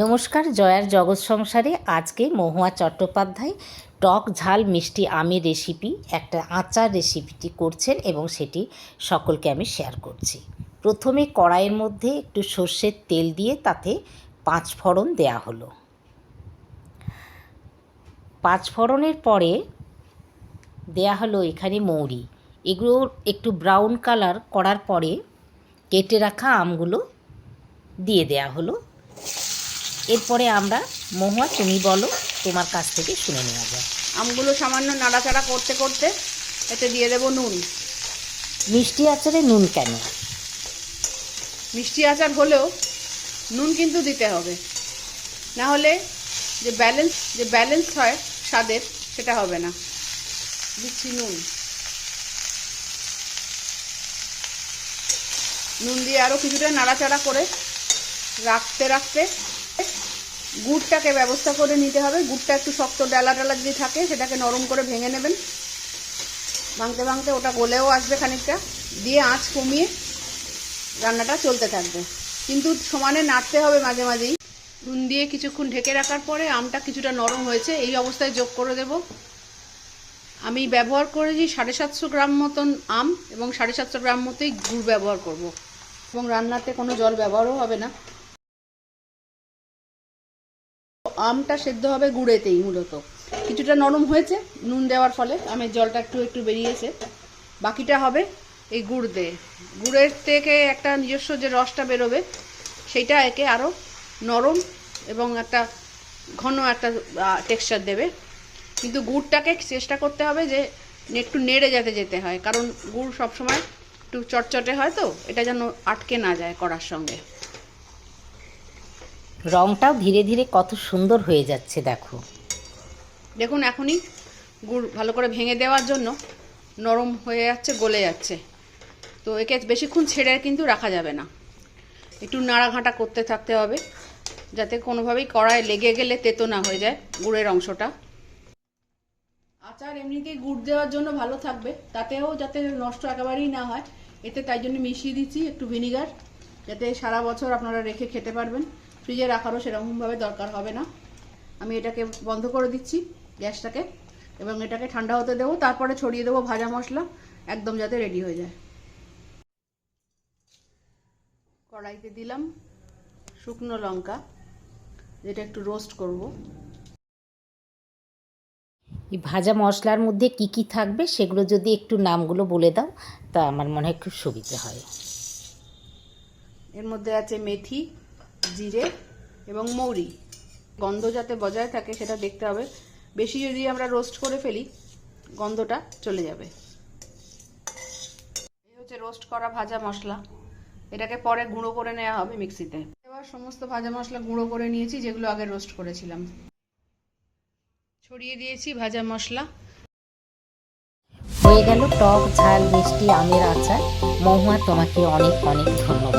নমস্কার, জয়ার জগৎ সংসারে আজকে মহুয়া চট্টোপাধ্যায় টক ঝাল মিষ্টি আমের রেসিপি একটা আচার রেসিপিটি করছেন এবং সেটি সকলকে আমি শেয়ার করছি। প্রথমে কড়াইয়ের মধ্যে একটু সর্ষের তেল দিয়ে তাতে পাঁচ ফোড়ন দেয়া হলো। পাঁচ ফোড়নের পরে দেয়া হলো এখানে মৌরি। এগুলো একটু ব্রাউন কালার করার পরে কেটে রাখা আমগুলো দিয়ে দেয়া হলো। এরপরে আমরা মহুয়া তুমি বলো তোমার কাছ থেকে শুনে নেওয়া যায় আমগুলো সামান্য নাড়াচাড়া করতে করতে এতে দিয়ে দেবো নুন। মিষ্টি আচারে নুন কেন? মিষ্টি আচার হলেও নুন কিন্তু দিতে হবে। না হলে যে ব্যালেন্স যে ব্যালেন্স হয় স্বাদের সেটা হবে না। দিচ্ছি নুন। নুন দিয়ে আরও কিছুটা নাড়াচাড়া করে রাখতে রাখতে গুড়টাকে ব্যবস্থা করে নিতে হবে। গুড়টা একটু শক্ত ডালা ডালা যদি থাকে, সেটাকে নরম করে ভেঙে নেবেন। ভাঙতে ভাঙতে ওটা গলেও আসবে খানিকটা। দিয়ে আঁচ কমিয়ে রান্নাটা চলতে থাকবে। কিন্তু সমানে নাড়তে হবে মাঝে মাঝেই। নুন দিয়ে কিছুক্ষণ ঢেকে রাখার পরে আমটা কিছুটা নরম হয়েছে, এই অবস্থায় যোগ করে দেব। আমি ব্যবহার করেছি সাড়ে সাতশো গ্রাম মতন আম এবং সাড়ে সাতশো গ্রাম মতোই গুড় ব্যবহার করব। এবং রান্নাতে কোনো জল ব্যবহারও হবে না। আমটা সেদ্ধ হবে গুঁড়েতেই মূলত। কিছুটা নরম হয়েছে, নুন দেওয়ার ফলে। আমের জলটা একটু একটু বেরিয়েছে। বাকিটা হবে এই গুড় দিয়ে। গুড়ের থেকে একটা নিজস্ব যে রসটা বেরোবে, সেইটা একে আরও নরম এবং একটা ঘন একটা টেক্সচার দেবে। কিন্তু গুড়টাকে চেষ্টা করতে হবে যে একটু নেড়ে যাতে যেতে হয়। কারণ গুড় সবসময় একটু চটচটে হয় তো, এটা যেন আটকে না যায় কড়ার সঙ্গে। রংটাও ধীরে ধীরে কত সুন্দর হয়ে যাচ্ছে, দেখো। দেখুন, এখনই গুড় ভালো করে ভেঙে দেওয়ার জন্য নরম হয়ে যাচ্ছে, গলে যাচ্ছে। তো একে বেশিক্ষণ ছেড়ে কিন্তু রাখা যাবে না। একটু নাড়াঘাঁটা করতে থাকতে হবে, যাতে কোনোভাবেই কড়ায় লেগে গেলে তেতো না হয়ে যায় গুড়ের অংশটা। আচার এমনিতেই গুড় দেওয়ার জন্য ভালো থাকবে, তাতেও যাতে নষ্ট একেবারেই না হয়। এতে তাই জন্য মিশিয়ে দিচ্ছি একটু ভিনিগার, যাতে সারা বছর আপনারা রেখে খেতে পারবেন। ফ্রিজে রাখারও সেরকমভাবে দরকার হবে না। আমি এটাকে বন্ধ করে দিচ্ছি গ্যাসটাকে এবং এটাকে ঠান্ডা হতে দেবো তারপরে ছড়িয়ে দেবো ভাজা মশলা একদম যাতে রেডি হয়ে যায়। কড়াইতে দিলাম শুকনো লঙ্কা যেটা একটু রোস্ট করব। এই ভাজা মশলার মধ্যে কি কি থাকবে সেগুলো যদি একটু নামগুলো বলে দাও তা আমার মনে হয় খুব সুবিধা হয়। এর মধ্যে আছে মেথি জিরে এবং মৌরি। গন্ধ যাতে বজায় থাকে সেটা দেখতে হবে। বেশি যদি আমরা রোস্ট করে ফেলি, গন্ধটা চলে যাবে। এই হচ্ছে রোস্ট করা ভাজা মশলা। এটাকে পরে গুঁড়ো করে নেওয়া হবে মিক্সিতে। এবার সমস্ত ভাজা মশলা গুঁড়ো করে নিয়েছি, যেগুলো আগে রোস্ট করেছিলাম। ছড়িয়ে দিয়েছি ভাজা মশলা। হয়ে গেল টক ঝাল মিষ্টি আমের আচার। মহুয়া, তোমাকে অনেক অনেক ধন্যবাদ।